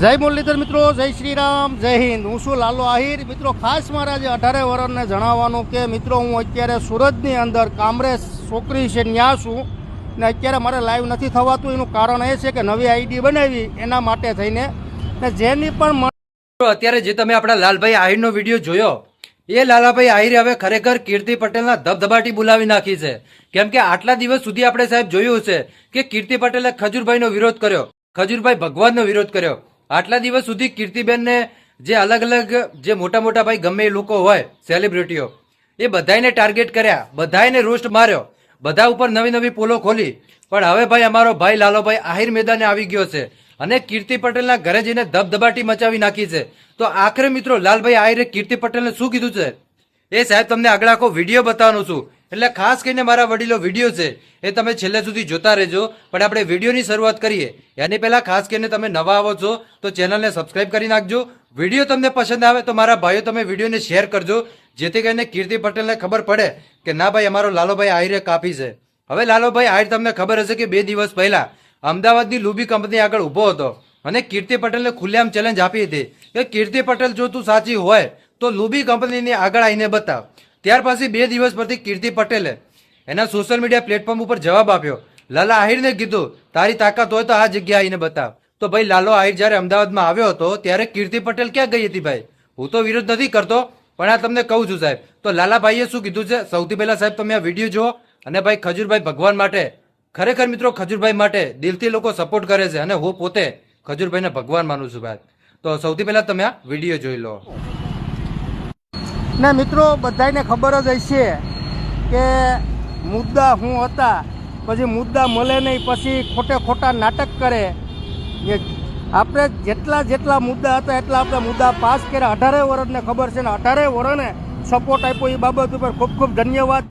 જય મુરલીધર મિત્રો, જય શ્રી રામ જય હિન્દ. હું છું લાલો આહિર. મિત્રો, ખાસ મારા જે અઢારે વર્ષને જણાવવાનું કે, મિત્રો, હું અત્યારે સુરતની અંદર કામરેજ છોકરી છે, ન્યા છું. ને અત્યારે મારે લાઈવ નથી થવાતું. એનું કારણ એ છે કે નવી આઈડી બનાવી એના માટે થઈને. ને જેની પણ અત્યારે જે તમે આપણા લાલભાઈ આહિરનો વીડિયો જોયો, એ લાલાભાઈ આહિરે હવે ખરેખર કીર્તિ પટેલના ધબધબાટી બોલાવી નાખી છે. કેમ કે આટલા દિવસ સુધી આપણે સાહેબ જોયું છે કે કીર્તિ પટેલે ખજૂરભાઈનો વિરોધ કર્યો, ખજૂરભાઈ ભગવાનનો વિરોધ કર્યો. આટલા દિવસ સુધી કીર્તિબેનને જે અલગ અલગ જે મોટા મોટા ભાઈ ગમે એ લોકો હોય સેલિબ્રિટીઓ એ બધાને ટાર્ગેટ કર્યા બધાને રોસ્ટ માર્યો, બધા ઉપર નવી નવી પોલો ખોલી. પણ હવે ભાઈ અમારો ભાઈ લાલોભાઈ આહિર મેદાને આવી ગયો છે અને કીર્તિ પટેલના ઘરે જઈને ધબધબાટી મચાવી નાખી છે. તો આખરે મિત્રો લાલભાઈ આહિરે કીર્તિ પટેલને શું કીધું છે? એ સાહેબ, તમને આગળ આખો વીડિયો બતાવવાનો છું. એટલે ખાસ કરીને મારા વડીલો વીડિયો છે, એ તમે છેલ્લે સુધી જોતા રહેજો. પણ આપણે વિડીયોની શરૂઆત કરીએ. એની પહેલાં ખાસ કરીને તમે નવા આવો છો, તો ચેનલને સબસ્ક્રાઇબ કરી નાખજો. વીડિયો તમને પસંદ આવે તો મારા ભાઈઓ તમે વિડીયોને શેર કરજો. જેથી કરીને કીર્તિ પટેલને ખબર પડે કે ના ભાઈ, અમારો લાલોભાઈ આહિરે કાપી છે. હવે લાલોભાઈ આહિર તમને ખબર હશે કે બે દિવસ પહેલાં અમદાવાદની લુબી કંપની આગળ ઊભો હતો અને કીર્તિ પટેલને ખુલ્લેઆમ ચેલેન્જ આપી હતી કે કીર્તિ પટેલ જો તું સાચી હોય, તો લુબી કંપનીની આગળ આવીને બતાવ. ત્યાર પછી બે દિવસ પરથી કીર્તિ પટેલે એના સોશિયલ મીડિયા પ્લેટફોર્મ ઉપર જવાબ આપ્યો. લાલા આહિરને કીધું, તારી તાકાત હોય તો આ જગ્યા આવીને બતાવ. તો ભાઈ, લાલો આહિર જ્યારે અમદાવાદમાં આવ્યો હતો, ત્યારે કીર્તિ પટેલ ક્યાં ગઈ હતી ભાઈ? હું તો વિરોધ નથી કરતો, પણ આ તમને કહું છું સાહેબ. તો લાલાભાઈએ શું કીધું છે? સૌથી પહેલા સાહેબ, તમે આ વીડિયો જુઓ અને ભાઈ, ખજૂરભાઈ ભગવાન માટે, ખરેખર મિત્રો, ખજૂરભાઈ માટે દિલથી લોકો સપોર્ટ કરે છે અને હું પોતે ખજૂરભાઈને ભગવાન માનું છું ભાઈ તો સૌથી પહેલા તમે આ વીડિયો જોઈ લો. ને, મિત્રો બધાને ખબર જ હશે કે મુદ્દા હું હતા, પછી મુદ્દા મળે નહીં, પછી ખોટે ખોટા નાટક કરે. આપણે જેટલા જેટલા મુદ્દા હતા, એટલા આપણે મુદ્દા પાસ કર્યા. અઢારે વર્ષને ખબર છે ને, અઢારે વર્ષને સપોર્ટ આપ્યો. એ બાબત ઉપર ખૂબ ખૂબ ધન્યવાદ.